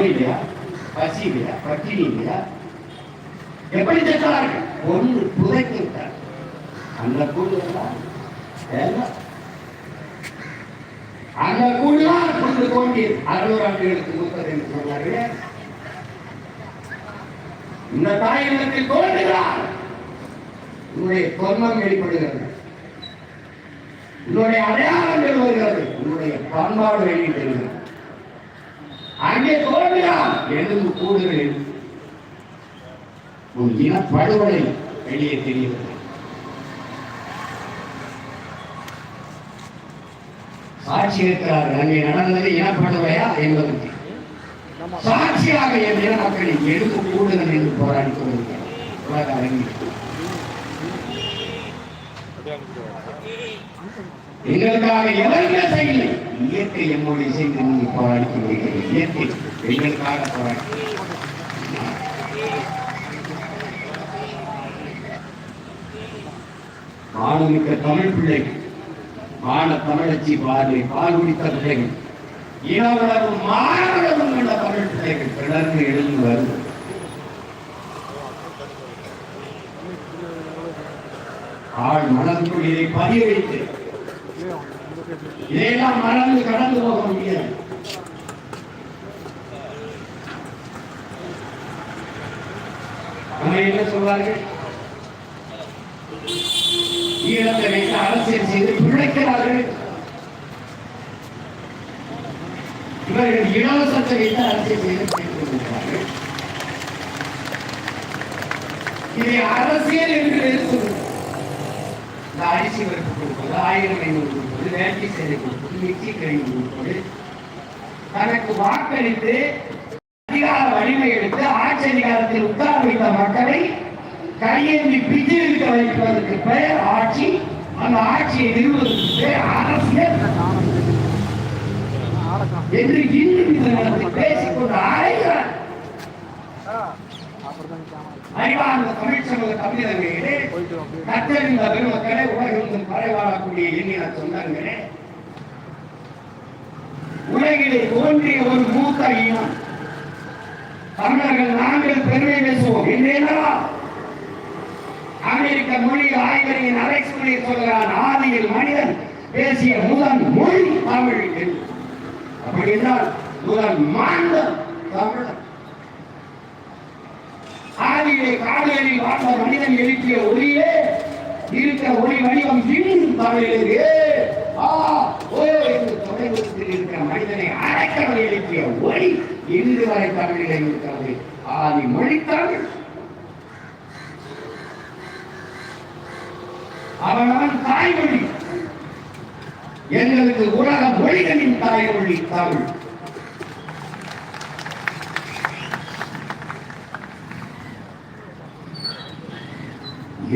நோயிலையா பசி இல்லையா பட்டினி இல்லையா எப்படி செத்தார்கள்? ஒன்று புதைத்து விட்டார் அந்த கூடுதலாம் அந்த கூடுதான் கொண்டு கொண்டு அறுநூறு ஆண்டுகளுக்கு முப்பது என்று சொன்னார்களே இந்த தாயினத்தில் தோன்றுகிறார். உன்னுடைய தொன்மம் வெளிப்படுகிறது. உன்னுடைய அடையாளங்கள் வருகிறது உன்னுடைய பண்பாடு வெளியிடுகிறது அங்கே தோன்றுகிறான் எலும்பு கூடுகளில் உன் இனப்படுகொலை வெளியே தெரிகிறது. சாட்சி இருக்கிறார். அங்கே நடந்தது இனப்படுவையா என்பதற்கு சாட்சியாக என் இன மக்களின் எலும்பு கூடுகள் என்று போராடி கொண்டிருக்கிறார். உலக அரங்கில் எங்களுக்காக எவருமே செய்யலை இயற்கை எம்மோடு இசைந்து நீங்க போராடி கொண்டிருக்கிறது இயற்கை எங்களுக்காக போராடி. மாணமிக்க தமிழ் பிள்ளைகள் மாண தமிழச்சி பார்வை பால் குடித்த பிள்ளைகள் இன உணர்வு மாணவர்களும் உள்ள தமிழ் பிள்ளைகள் பிளர்ந்து எழுந்து வருவது ஆள் மனதுக்குள் இதை பதிய வைத்து இதையெல்லாம் மறந்து கடந்து போக முடியாது. நம்ம என்ன சொல்வார்கள்? ஈழத்தை வைத்து அரசியல் செய்து பிழைக்கிறார்கள். இவர்கள் இலவசத்தை வைத்து அரசியல் செய்து பிழைக்கிறார்கள். இதை அரசியல் என்று சொல்லுங்கள் அரிசி வறுப்பு கொடுப்பது ஆயிரம் ஐநூறு கொடுப்பது வேட்டி செய்து கொடுப்பது மிக்சி கழிவு கொடுப்பது தனக்கு வாக்களித்து அதிகார வலிமை எடுத்து ஆட்சி அதிகாரத்தில் உட்கார வைத்த மக்களை கையேந்தி பிஜி இருக்க வைப்பதற்கு பெயர் ஆட்சி. அந்த ஆட்சியை நிறுவதற்கு பெயர் அரசியல். என்று இன்னும் இந்த நேரத்தில் பேசிக்கொண்டு அழைகிறார் அறிவார்ந்த தமிழ் சமூக தமிழர்களே கற்றறிந்த பெருமக்களே உலகெங்கும் வாழக்கூடிய எண்ணின சொந்தங்களே. உலகிலே தோன்றிய ஒரு மூத்த இனம். தமிழர்கள் நாங்கள் பெருமை பேசுவோம். இல்லையா அமெரிக்க மொழி ஆய்வறிஞன் அலெக்ஸ் மொழி சொல்கிறான் ஆதியில் மனிதன் பேசிய முதல் மொழி தமிழ் என்று. அப்படி என்றால் முதல் மாண்டம் தமிழர். ஆதியிலே காலையிலே வாழ்ந்த மனிதன் எழுப்பிய ஒளியே இருக்க ஒளி வடிவம் இன்னும் தமிழிலே ஆ ஓ என்று இருக்கிற மனிதனை அரைக்கவல் எழுப்பிய ஒளி இன்று வரை தமிழிலே இருக்கிறது. ஆதி மொழி தமிழ் அவனவன் தாய்மொழி. எங்களுக்கு உலக மொழிகளின் தாய்மொழி தமிழ்.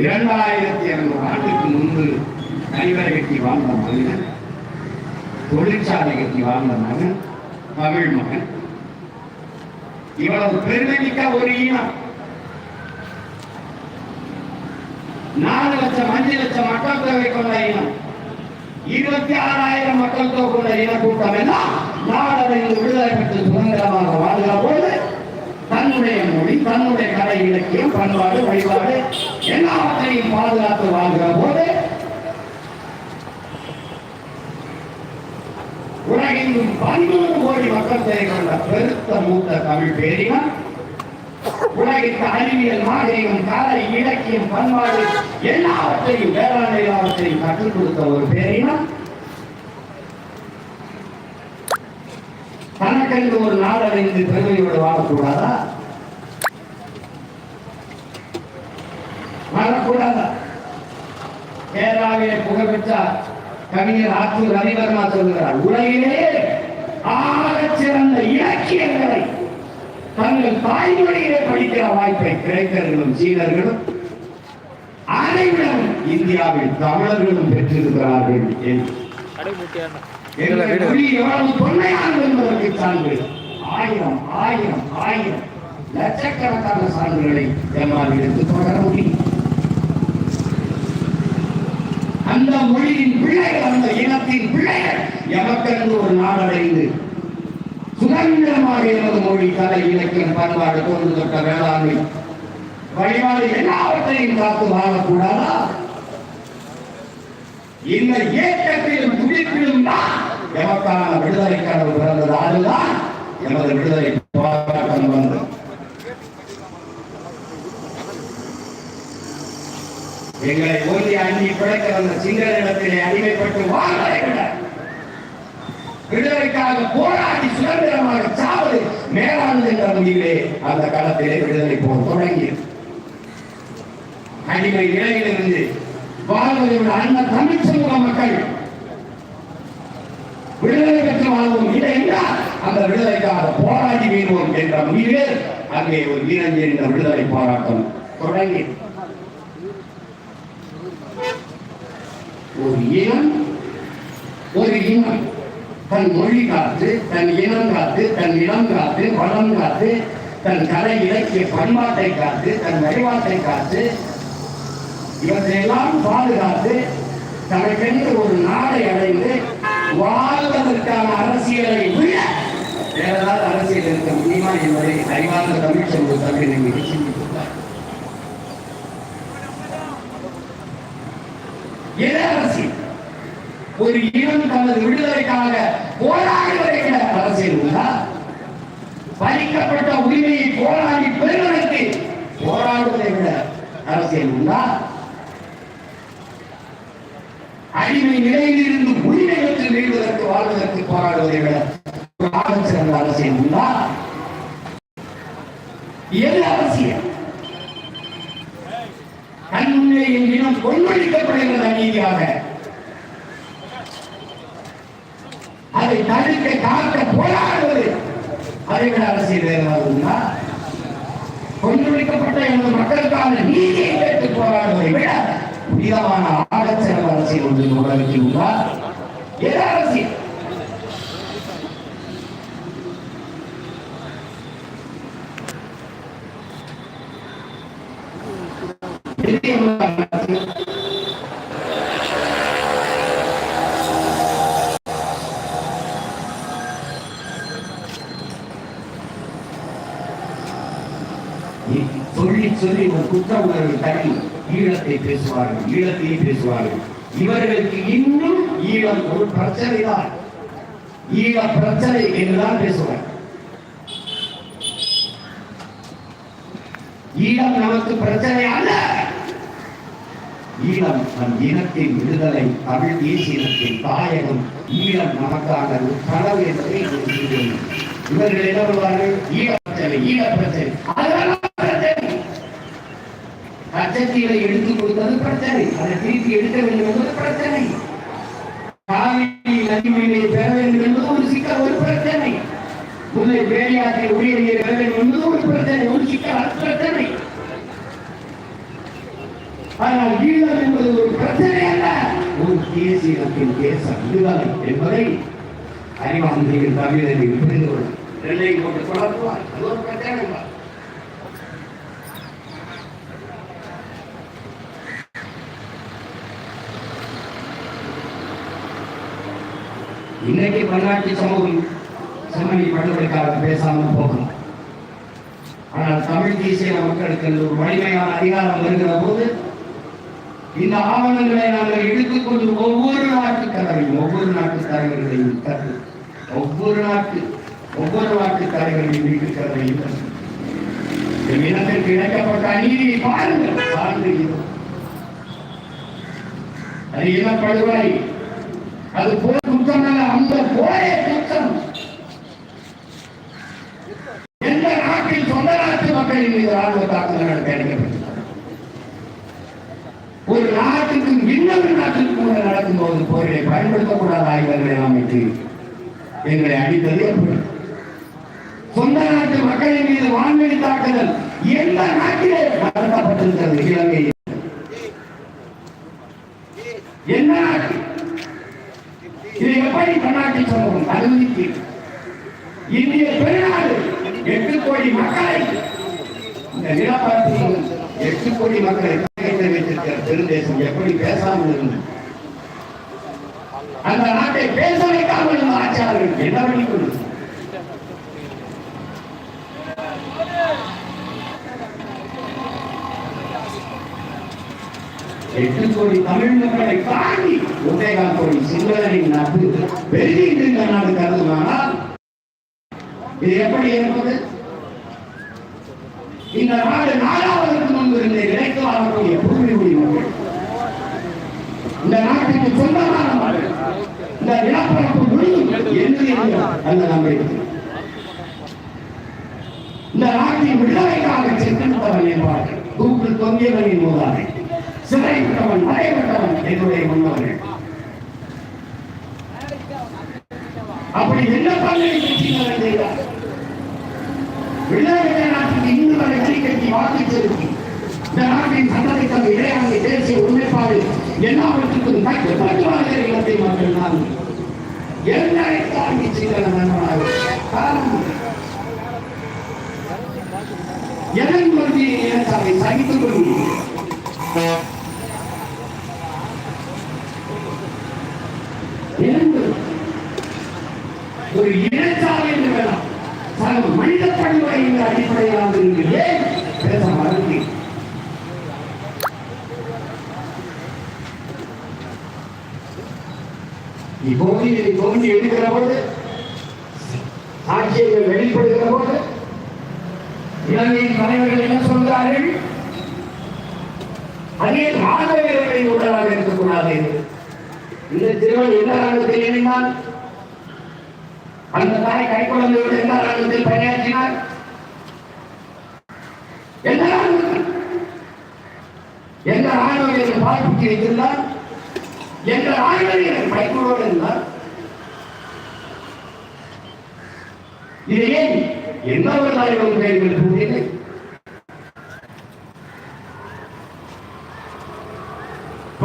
இரண்டாயிரத்தி இருநூறு ஆண்டுக்கு முன்பு கழிவறை கட்டி வாழ்ந்த மனிதன் தொழிற்சாலை கட்டி வாழ்ந்த மகன் தமிழ் மகன். இவ்வளவு பெருமைமிக்க ஒரு ஈனம். நாலு லட்சம் அஞ்சு லட்சம் மக்கள் தொகை கொண்ட இனம் இருபத்தி ஆறாயிரம் மக்கள் தொகை கொண்ட இனக்கூட்டம் எல்லாம் நாடறிந்து விடுதலை பெற்று சுதந்திரமாக வாழ்கிற போது தன்னுடைய மொழி தன்னுடைய கலை இலக்கியம் பண்பாடு வழிபாடு எல்லாவற்றையும் பாதுகாத்து வாழ்கிற போது உலகின் பன்னூறு கோடி மக்கள் தொகை கொண்ட பெருத்த மூத்த தமிழ் பேரினம் உலகிற்கு அறிவியல் நாகரிகம் கலை இலக்கியம் பண்பாடு எல்லாவற்றையும் வேளாண் எல்லாவற்றையும் கற்றுக் கொடுத்த ஒரு பேரினம் மக்கள் ஒரு நாள் அடைந்து பெருமையோடு வாழக்கூடாதா? வாழக்கூடாதா? கேரளாவிலே புகழ்பெற்ற கவிஞர் ஆத்தூர் ரவிவர்மா சொல்கிறார் உலகிலே ஆக சிறந்த இலக்கியங்களை தங்கள் தாய்மொழியிலே படிக்கிற வாய்ப்பை கிரேக்கர்களும் சீனர்களும் அனைவரும் இந்தியாவில் தமிழர்களும் பெற்றிருக்கிறார்கள் என்று. எங்கள் மொழி எவ்வளவு தொன்மையானது என்பதற்கு சான்று. ஆயிரம் ஆயிரம் ஆயிரம் லட்சக்கணக்கான சான்றுகளை எம்மால் எடுத்து தொடர முடியும். அந்த மொழியின் பிள்ளைகள் அந்த இனத்தின் பிள்ளைகள் எமக்கென்று ஒரு நாடடைந்து சுதந்திரமாக எனது மொழி கலை இலக்கியம் பண்பாடு தொண்டு தொட்ட வேளாண்மை வழிபாடு எல்லாவற்றையும் காத்து வாழக்கூடாதா? இந்த இயக்கத்திலும் துடிப்பிலும் எமக்கான விடுதலைக்கான கனவு பிறந்தது அதுதான் எமது விடுதலை போராட்டம் வந்து எங்களை ஓதி அண்ணி பிழைக்க வந்த சிங்களத்திலே அடிமைப்பட்டு வாழ்வதை விட விடுதலைக்காக போராடி சுதந்திரமாக சாவது மேலானது என்ற முடிவிலே அந்த காலத்திலே விடுதலை போர் தொடங்கி அடிமை நிலையிலிருந்து வாழ்வதை விட அந்த தமிழ் சமூக மக்கள் விடுதலை பெற்று வாழ்வோம் இல்லை என்றால் அந்த விடுதலைக்காக போராடி வீழ்வோம் என்ற முடிவே அங்கே ஒரு வீரஞ்சி என்ற விடுதலை போராட்டம் தொடங்கி. ஒரு இனம் ஒரு இனம். தன் மொழி காத்து தன் இனம் காத்து தன் இனம் காத்து வளம் காத்து தன் கலை இலக்கிய பண்பாட்டை காத்து தன் வழிபாட்டை காத்து இவற்றையெல்லாம் பாதுகாத்து தனக்கென்று ஒரு நாடை அடைந்து வாழ்வதற்கான அரசியலை விட வேற ஏதாவது அரசியல் இருக்க முடியுமா என்பதை அறிவார்ந்த தமிழ் சமூக தமிழ் மீது அரசியல்? ஒரு இனம் தனது விடுதலைக்காக போராடுவதை விட அரசியல் உண்டா? பறிக்கப்பட்ட உரிமையை போராடி பெறுவதற்கு போராடுவதை விட அரசியல் உண்டா? அடிமை நிலையில் இருந்து மீள்வதற்கு வாழ்வதற்கு போராடுவதை விட ஒரு ஆகச் சிறந்த அரசியல் உண்டா எது அரசியல் கண் முன்னே என் இனம் கொள்வழிக்கப்படுகிறது அநீதியாக அதை தடுக்க காக்க போராடுவது அதை விட அரசியல் வேறு ஏதாவது உண்டா? கொன்றொழிக்கப்பட்ட எனது மக்களுக்கான நீதியை கேட்டு போராடுவதை விட புனிதமான ஆகச்சிறந்த அரசியல் ஒன்று இந்த உலகத்தில் உண்டா? அரசியல் அரசியல்? சொல்லி சொல்லி ஒரு குற்ற உணர்வு தள்ளி ஈழத்தை பேசுவார்கள் ஈழத்தையும் பேசுவார்கள் இவர்களுக்கு இன்னும் ஈழம் ஒரு பிரச்சனை தான். ஈழ பிரச்சனை என்றுதான் பேசுவேன் ஈழம் நமக்கு பிரச்சனை அல்ல. ஈழம் நம் இனத்தின் விடுதலை தமிழ் தேசியத்தின் தாயகம் ஈழம் நமக்கான ஒரு கனவு என்பதை இவர்கள் என்ன வருவார்கள் ஈழ பிரச்சனை ஈழ பிரச்சனை. அதெல்லாம் எடுத்துக் கொடுத்தது பிரச்சனை. அதை திருப்பி எடுக்க வேண்டும் என்பது பிரச்சனை. காவிரி பெற வேண்டும் என்பது ஒரு சிக்கல் ஒரு பிரச்சனை. புதிய வேலையாற்றில் ஊழியர்களை பெற வேண்டும் என்பது ஒரு பிரச்சனை ஒரு சிக்கல் அது பிரச்சனை. ஆனால் ஈழம் என்பது ஒரு பிரச்சனை அல்ல. ஒரு தேசியத்தின் தேசம் இதுதான் என்பதை அறிவாந்திரிகள் தமிழர்கள் புரிந்து கொள்ளும் நெல்லை கொண்டு குழப்புவார் அது ஒரு பிரச்சனை இன்னைக்கு பன்னாட்டு சமூகம் செம்மணி படுகொலைக்காக பேசாமல் போகணும். ஆனால் தமிழ் தேசிய மக்களுக்கு ஒரு வலிமையான அதிகாரம் வருகிற போது இந்த ஆவணங்களை நாங்கள் எடுத்துக்கொண்டு ஒவ்வொரு நாட்டு தலைவரையும் ஒவ்வொரு நாட்டு தலைவர்களையும் கற்று ஒவ்வொரு நாட்டு ஒவ்வொரு நாட்டு தலைவர்களையும் வீட்டு கதையும் இனத்திற்கு இணைக்கப்பட்ட அநீதியை பாருங்கள் சார்ந்து அது இனப்படுகொலை அது போர் அந்த எந்த நாட்டில் சொந்த நாட்டு மக்களின் மீது ராணுவ தாக்குதல் நடத்த ஒரு நாட்டுக்கு இன்னொரு நாட்டுக்கு கூட நடக்கும்போது போர்களை பயன்படுத்தக்கூடாத ஆய்வர்களை அமைத்து எங்களை அடித்தது எப்படி சொந்த நாட்டு மக்களின் மீது வான்வெளி தாக்குதல் எந்த நாட்டிலே நடத்தப்பட்டிருக்கிறது? இலங்கையில் என்ன நாட்டு இதை பாராட்டி சொல்லவும் சமூகம் அனுமதிக்கு இந்திய பெருநாடு எட்டு கோடி மக்களை இந்த நிலப்பரப்பில் எட்டு கோடி மக்களை கையில் வைத்திருக்கிற பெருந்தேசம் எப்படி பேசாமல் இருந்தது? அந்த நாட்டை பேச வைக்காமல் ஆட்சியாளர்கள் என்ன பண்ணி கொண்டு எட்டு கோடி தமிழ் மக்களை தாண்டி ஒன்றேகால் கோடி சிங்களரின் நட்பு பெருகிட்டு இந்த நாடு கருதுமானால் இது எப்படி இருப்பது? இந்த நாடு நாலாவதற்கு முன்பு இருந்த இடைக்கு வாழக்கூடிய பூமி மக்கள் இந்த நாட்டுக்கு சொந்தமான மக்கள் இந்த நிலப்பரப்பு முழுவதும் என்று அந்த நம்பிக்கை இந்த நாட்டின் விடுதலைக்காக சென்றவன் என்பார்கள். கூப்பிட்டு தொங்கியவனின் மூதாதை. சிறைப்பட்டவன் மறைவிட்டவன் என்னுடைய முன்னோர்கள் அப்படி என்ன பங்கை கட்சியினர் செய்தார் விடுதலை நாட்டுக்கு இந்து வரை வரி கட்டி வாக்கு செலுத்தி இந்த நாட்டின் இடையாண்மை தேசிய ஒருமைப்பாடு எல்லாவற்றுக்கும் கட்டுப்பாட்டு மக்கள் நான் தாண்டி நண்பனாக காரணம் எதன் சகித்துக் கொள்கிறேன் இப்போது இதை தோண்டி எடுக்கிற போது சாட்சியங்கள் வெளிப்படுகிற போது இலங்கையின் தலைவர்கள் என்ன சொல்கிறார்கள்? அதே ராணுவ வீரர்களின் உடலாக இருக்கக்கூடாது இந்த திருவள் எந்த ராணுவத்தில் இணைந்தால் அந்த தாய் கைக்குழந்தையோடு எந்த ராணுவத்தில் பணியாற்றினார் எந்த ராணுவத்தில் எந்த ராணுவ வீரர்கள் பார்ப்பிக்கு வைத்திருந்தார் எங்கள் ராணுவ வீரர் கைக்குழோடு இது ஏன் என்ன ஒரு தலைவரும் கைகள்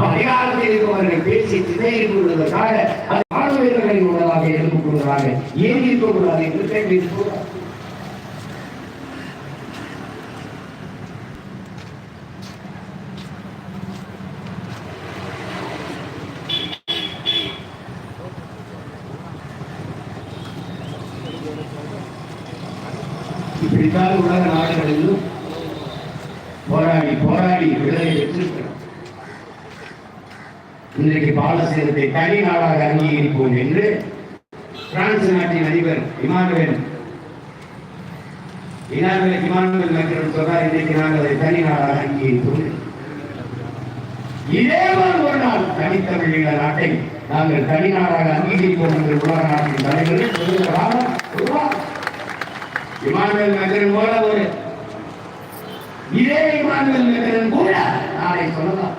அதிகாரத்தில் இருப்பவர்கள் பேசி திரையில் கொள்வதற்காக அது ராணுவ உடலாக எழுந்து கொள்வதாக ஏன் இருக்கக்கூடாது என்று கேள்வி இருக்கிறார். இப்படித்தான் உலக நாடுகளிலும் போராடி போராடி விடுதலை பெற்றிருக்கிறோம் இன்றைக்கு பாலஸ்தீனத்தை தனி நாடாக அங்கீகரிப்போம் என்று பிரான்ஸ் நாட்டின் அதிபர் இமானுவேல். இமானுவேல் இமானுவேல் மேக்ரன் சொன்னார் இன்றைக்கு நாங்கள் அதை தனி நாடாக அங்கீகரிப்போம் என்று. இதே போல் ஒரு நாள் தனித்தமிழ் நாட்டை நாங்கள் தனி நாடாக அங்கீகரிப்போம் என்று உலக நாட்டின் தலைவர்கள் சொல்லுகிற இமானுவேல் மேக்ரன் போல ஒரு இதே இமானுவேல் மேக்ரன் கூட நாளை சொல்லலாம்.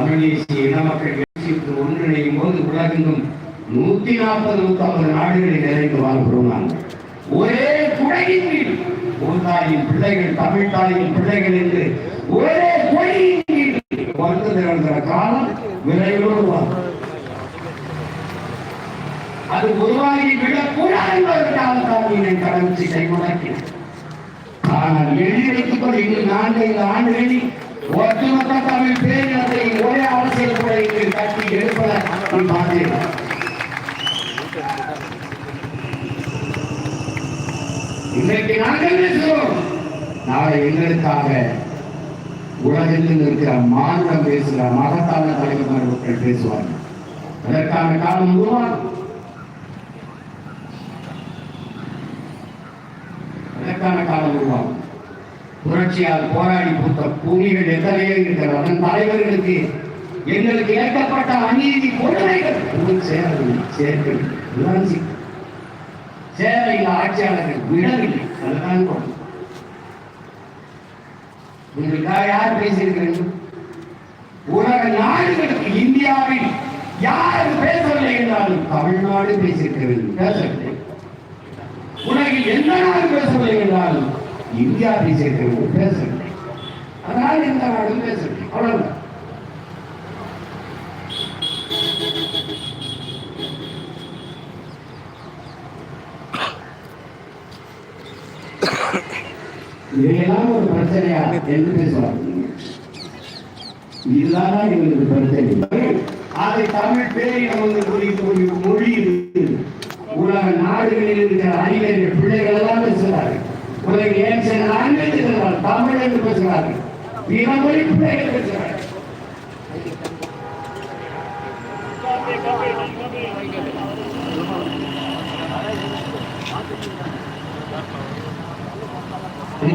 தமிழ் தேசிய இன மக்கள் எழுச்சிக்கு ஒன்றிணையும் போது உலகெங்கும் நூத்தி நாற்பது நூத்தி ஐம்பது நாடுகளில் நிறைந்து வாழ்கிறோம் நாங்கள். ஒரே குடையின் கீழ் ஒரு தாயின் பிள்ளைகள் தமிழ் தாயின் பிள்ளைகள் என்று ஒரே குடையின் கீழ் வந்து திறந்த காலம் விரைவில் அது உருவாகி விடக்கூடாது என்பதற்காக தான் என்னை கடவுச்சி கைமுடக்கினேன் ஆனால் எழுதி வைத்துக் கொண்டு இன்னும் நான்கு ஐந்து ஆண்டுகளில் ஒட்டுமொத்த தமிழ் பேரினத்தை ஒரே அரசியல் துறைக்கு கட்டி எழுப்பத நீ இன்றைக்கு நாங்கள் பேசுகிறோம் நாளை எங்களுக்காக இருக்கிற மாநிலம் பேசுகிற மகத்தான பேசுவார்கள் அதற்கான காலம் உருவாகும். அதற்கான காலம் உருவாகும். புரட்சியால் போராடி கொடுத்த பூமிகள் எத்தனையோ இருக்கிறது அதன் தலைவர்களுக்கு எங்களுக்கு ஏற்கப்பட்ட அநீதி கொடுமைகள். சேரவில்லை சேர்க்கவில்லை இதுதான் சேர ஆட்சியாளர்கள் விடவில்லை அதுதான் கொடுக்கும் உங்களுக்காக யார் பேசியிருக்கிறீர்கள்? உலக நாடுகளுக்கு இந்தியாவில் யார் பேசவில்லை என்றாலும் தமிழ்நாடு பேசியிருக்கிறது பேசவில்லை. உலகில் எந்த நாடு பேசவில்லை என்றாலும் இந்தியா பேசியிருக்கிறது பேசவில்லை அதனால் எந்த நாடும் பேசவில்லை அவ்வளவுதான். இதெல்லாம் ஒரு பிரச்சனையா? என்று பேசுவாங்க இதுதான் எங்களுக்கு பிரச்சனை? அதை தமிழ் பேரிடம் வந்து குறித்து ஒரு மொழி உலக நாடுகளில் இருக்கிற அறிஞர்கள் பிள்ளைகள் எல்லாம் பேசுகிறார்கள் உலக ஏன் சில ஆண்கள் இருக்கிறார்கள் தமிழ் என்று பேசுகிறார்கள். பிறமொழி பிள்ளைகள் இருக்கிறார்கள்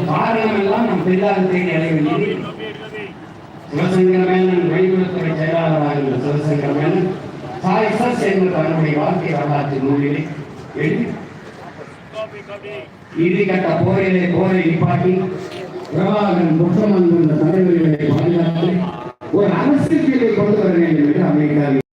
காரணம் எல்லாம் நம் பெரியார் தேடி சிவசங்கர மேனன் வெளியுறவுத்துறை செயலாளராக இருந்த சிவசங்கர மேனன் சாய் சஸ் என்ற தன்னுடைய வாழ்க்கை வரலாற்று எழுதி இறுதிக்கட்ட போரிலே போரை நிப்பாட்டி பிரபாகரன் முத்தமன் என்ற தலைவர்களை பாதுகாத்து ஒரு அரசியலை கொண்டு வர வேண்டும் என்று அமெரிக்காவில்